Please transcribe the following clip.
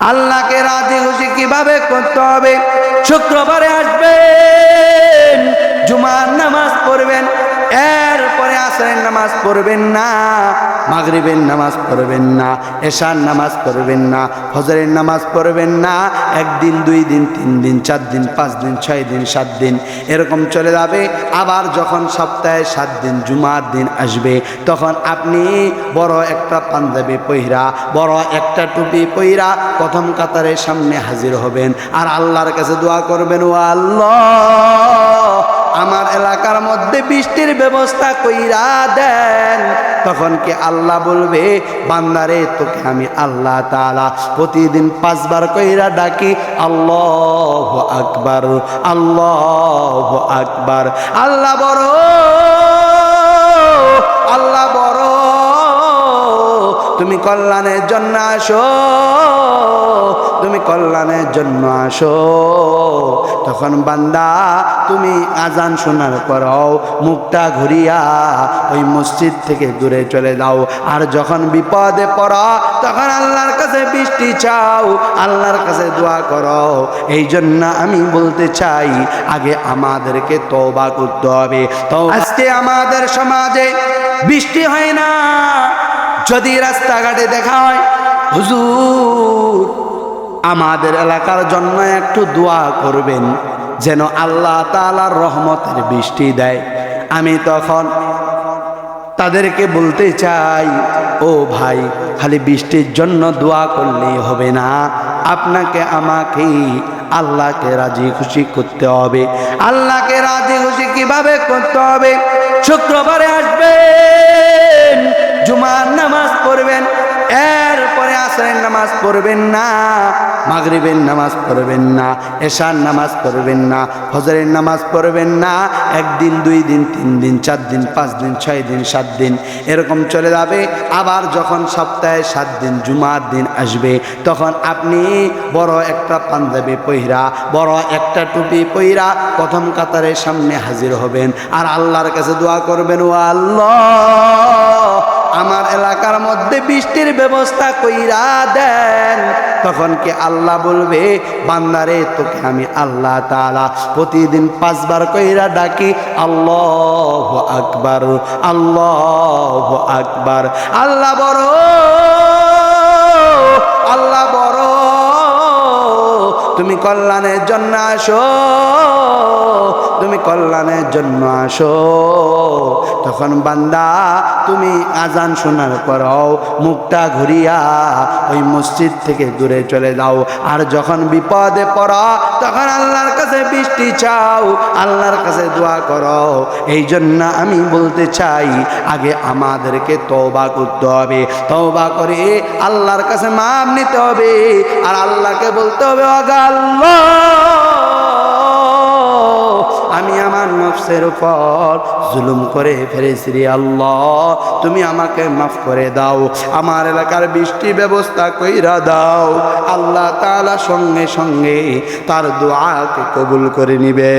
আল্লাহকে রাজি খুশি কীভাবে করতে হবে? শুক্রবারে আসবেন জুমার নামাজ পড়বেন এরপরে আসরের নামাজ পড়বেন না, মাগরিবের নামাজ পড়বেন না, এশার নামাজ পড়বেন না, ফজরের নামাজ পড়বেন না, একদিন, দুই দিন, তিন দিন, চার দিন, পাঁচ দিন, ছয় দিন, সাত দিন, এরকম চলে যাবে। আবার যখন সপ্তাহে সাত দিন, জুমার দিন আসবে, তখন আপনি বড় একটা পাঞ্জাবি পহিরা বড় একটা টুপি পহিরা প্রথম কাতারের সামনে হাজির হবেন। আর আল্লাহর কাছে দোয়া করবেন, ও আল্লাহ! আমার এলাকার মধ্যে বৃষ্টির ব্যবস্থা কইরা দেন। তখন কি আল্লাহ বলবে বান্দারে তোকে আমি আল্লাহ তালা প্রতিদিন পাঁচবার কইরা ডাকি, আল্লাহ আকবার আল্লাহ আকবার। আল্লাহ বড় আল্লাহ বড়। তুমি কল্যাণের জন্য আসো। কল্যাণের জন্য আসো। তখন বান্দা, তুমি আজান শোনার পরও মুখটা ঘুরিয়া ওই মসজিদ থেকে দূরে চলে যাও। আর যখন বিপদে পড়ো, তখন আল্লাহর কাছে বৃষ্টি চাও, আল্লাহর কাছে দোয়া করো। এই জন্য আমি বলতে চাই, আগে আমাদেরকে তওবা করতে হবে। তো আজকে আমাদের সমাজে বৃষ্টি হয় না। যদি রাস্তাঘাটে দেখা হয়, হুজুর আমাদের এলাকার জন্য একটু দোয়া করবেন, যেন আল্লাহ তালার রহমতের বৃষ্টি দেয়। আমি তখন তাদেরকে বলতে চাই, ও ভাই, খালি বৃষ্টির জন্য দোয়া করলেই হবে না। আপনাকে আমাকে, আল্লাহকে রাজি খুশি করতে হবে। আল্লাহকে রাজি খুশি কীভাবে করতে হবে? শুক্রবারে আসবেন, জুমার নামাজ পড়বেন, এরপরে আসরের নামাজ পড়বেন না। মাগরিবের নামাজ পড়বেন না, এশার নামাজ পড়বেন না, ফজরের নামাজ পড়বেন না, একদিন, দুই দিন, তিন দিন, চার দিন, পাঁচ দিন, ছয় দিন, সাত দিন, এরকম চলে যাবে। আবার যখন সপ্তাহে সাত দিন, জুমার দিন আসবে, তখন আপনি বড় একটা পাঞ্জাবি পহিরা বড় একটা টুপি পহিরা প্রথম কাতারের সামনে হাজির হবেন। আর আল্লাহর কাছে দোয়া করবেন, ও আল্লাহ! আমার এলাকার মধ্যে বৃষ্টির ব্যবস্থা কইরা দেন। তখন কি আল্লাহ বলবে বান্দারে তোকে আমি আল্লাহ তালা প্রতিদিন পাঁচবার কইরা ডাকি, আল্লাহ আকবার আল্লাহ আকবার। আল্লাহ বড় আল্লাহ বড়। তুমি কল্যাণের জন্য আসো কল্যাণের জন্য আসো। তখন বান্দা, তুমি আজান শোনার পরও মুখটা ঘুরিয়া ওই মসজিদ থেকে দূরে চলে যাও। আর যখন বিপদে পড়ো, তখন আল্লাহর কাছে বৃষ্টি চাও, আল্লাহর কাছে দোয়া করো। এই জন্য আমি বলতে চাই, আগে আমাদেরকে তওবা করতে হবে। তওবা করে আল্লাহর কাছে মাপ নিতে হবে। আর আল্লাহকে বলতে হবে আমার নফসের উপর জুলুম করে ফেলেছি রে আল্লাহ। তুমি আমাকে মাফ করে দাও, আমার এলাকার বৃষ্টি ব্যবস্থা কইরা দাও। আল্লাহ তালা সঙ্গে সঙ্গে তার দোয়াকে কবুল করে নিবে।